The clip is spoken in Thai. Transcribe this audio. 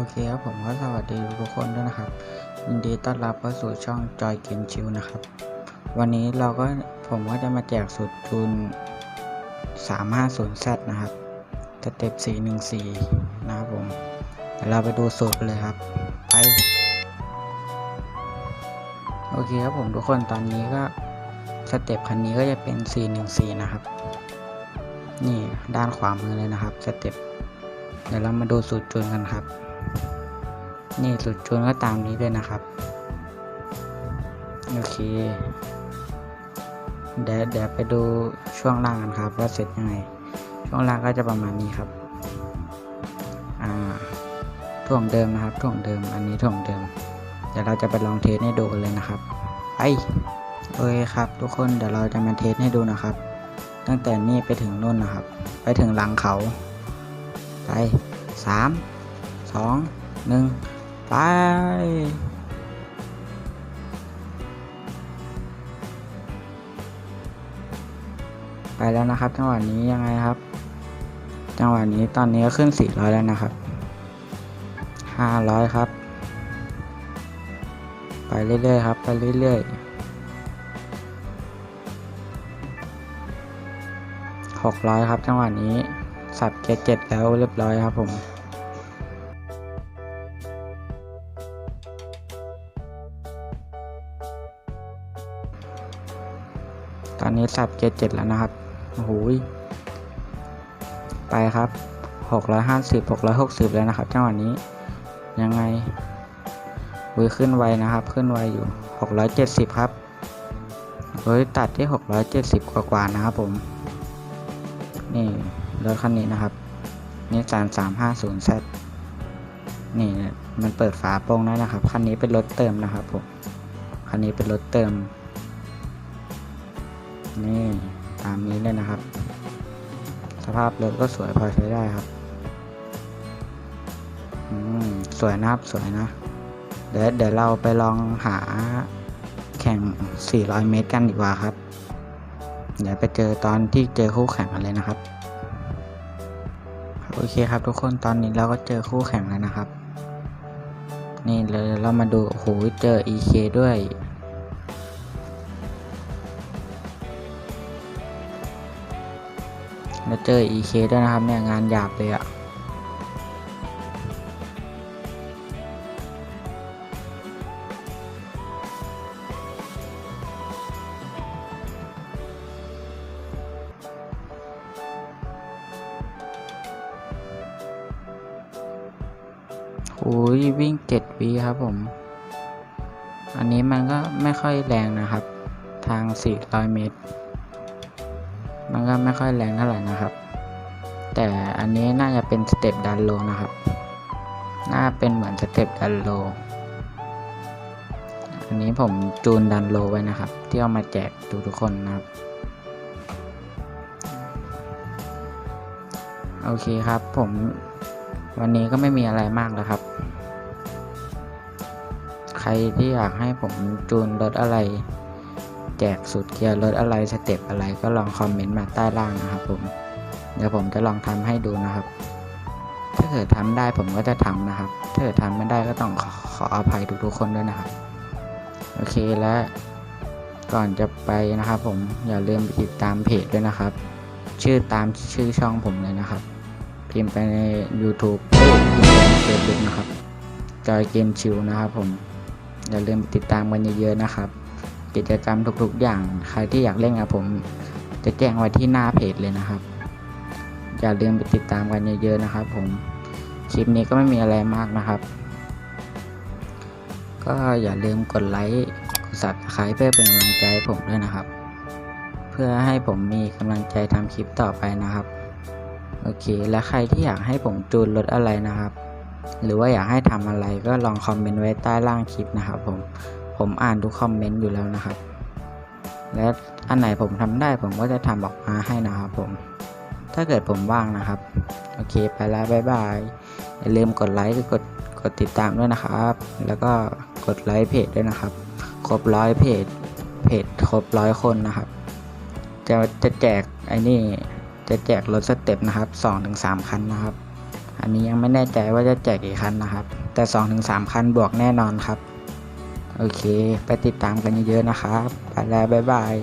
โอเคครับผมก็สวัสดีทุกคนด้วยนะครับยินดีต้อนรับเข้าสู่ช่องจอยเกมชิวนะครับ วันนี้เราก็ผมก็จะมาแจกสูตรจูน 350Z นะครับสเต็ป414 นะครับผมเดี๋ยวเราไปดูสูตรกันเลยครับไปโอเคครับผมทุกคนตอนนี้ก็สเต็ปคันนี้ก็จะเป็น 414 นะครับ นี่ด้านขวามือเลยนะครับสเต็ปเดี๋ยวเรามาดูสูตรจูนกันครับ นี่สูตรจูนก็ตามนี้เลยนะครับ โอเค เดี๋ยวเดี๋ยวไปดูช่วงล่างกันครับ ว่าเสร็จยังไง ช่วงล่างก็จะประมาณนี้ครับ อ่าถ่วงเดิมนะครับถ่วงเดิม อันนี้ถ่วงเดิม เดี๋ยวเราจะไปลองเทสให้ดูกันเลยนะครับไปโอเคครับ ทุกคนเดี๋ยวเราจะมาเทสให้ดูนะครับ ตั้งแต่นี่ไปถึงนู่นนะครับ ไปถึงหลังเขา ไปสาม สองหนึ่งไปไปแล้วนะครับ จังหวะนี้ยังไงครับ จังหวะนี้ตอนนี้ก็ขึ้น 400 แล้วนะครับ 500 ครับ ไปเรื่อยๆครับ ไปเรื่อยๆ600 ครับ จังหวะนี้ สับเจ็ดเจ็ดแล้วเรียบร้อยครับผม ตอนนี้สับเจ็ดเจ็ดแล้วนะครับโอ้โหไปครับหกร้อยห้าสิบหกร้อยหกสิบแล้วนะครับจังหวะนี้ ยังไงวุยขึ้นไวนะครับ ขึ้นไวอยู่หกร้อยเจ็ดสิบครับเฮ้ยตัดที่หกร้อยเจ็ดสิบกว่าๆนะครับผม นี่รถคันนี้นะครับนี่สามสามห้าศูนย์ Z นี่มันเปิดฝาโปร่งได้นะครับ คันนี้เป็นรถเติมนะครับผม คันนี้เป็นรถเติม นี่ตามนี้เลยนะครับ สภาพรถก็สวยพอใช้ได้ครับสวยนะครับสวยนะ เดี๋ยวเดี๋ยวเราไปลองหาแข่ง 400 เมตรกันดีกว่าครับ เดี๋ยวไปเจอตอนที่เจอคู่แข่งกันเลยนะครับ โอเคครับทุกคนตอนนี้เราก็เจอคู่แข่งแล้วนะครับ นี่เลยเรามาดูโอ้โหเจอ EK ด้วย แล้วเจอ EK ด้วยนะครับเนี่ยงานหยาบเลยอะโอ้ยวิ่งเจ็ดวิครับผม อันนี้มันก็ไม่ค่อยแรงนะครับ ทาง 400 เมตร มันก็ไม่ค่อยแรงเท่าไหร่นะครับ แต่อันนี้น่าจะเป็นสเต็ปดันโลนะครับ น่าเป็นเหมือนสเต็ปดันโล อันนี้ผมจูนดันโลไว้นะครับ ที่เอามาแจกทุกทุกคนนะครับ โอเคครับผมวันนี้ก็ไม่มีอะไรมากแล้วครับ ใครที่อยากให้ผมจูนรถอะไร แจกสุดเกียร์รถอะไรสเต็ปอะไรก็ลองคอมเมนต์มาใต้ล่างนะครับผม เดี๋ยวผมจะลองทำให้ดูนะครับ ถ้าเกิดทำได้ผมก็จะทำนะครับ ถ้าเกิดทำไม่ได้ก็ต้องขอขออภัยทุกๆคนด้วยนะครับ โอเคและก่อนจะไปนะครับผมอย่าลืมติดตามเพจด้วยนะครับ ชื่อตามชื่อช่องผมเลยนะครับ พิมพ์ไปใน YouTube เอ้ยพิมพ์ไปใน Facebook นะครับจอยเกมชิวนะครับผมอย่าลืมติดตามกันเยอะๆนะครับ กิจกรรมทุกๆ อย่าง ใครที่อยากเล่นกับผม จะแจ้งไว้ที่หน้าเพจเลยนะครับ อย่าลืมไปติดตามกันเยอะๆนะครับ ผม คลิปนี้ก็ไม่มีอะไรมากนะครับ ก็อย่าลืมกดไลค์กด subscribe เพื่อเป็นกำลังใจผมด้วยนะครับ เพื่อให้ผมมีกำลังใจทำคลิปต่อไปนะครับ โอเค แล้วใครที่อยากให้ผมจูนรถอะไรนะครับ หรือว่าอยากให้ทำอะไรก็ลองคอมเมนต์ไว้ใต้ล่างคลิปนะครับผม ผมอ่านทุกคอมเมนต์อยู่แล้วนะครับ และอันไหนผมทำได้ผมก็จะทำออกมาให้นะครับผม ถ้าเกิดผมว่างนะครับ โอเคไปแล้วบ๊ายบาย อย่าลืมกดไลค์กดกดติดตามด้วยนะครับ แล้วก็กดไลค์เพจด้วยนะครับ ครบร้อยเพจ เพจครบร้อยคนนะครับ จะจะแจกไอ้นี่จะแจกรถสเต็ปนะครับ2-3 คันนะครับ อันนี้ยังไม่แน่ใจว่าจะแจกกี่คันนะครับ แต่ 2-3 คันบวกแน่นอนครับ โอเค ไปติดตามกันเยอะๆนะครับไปแล้วบ๊ายบาย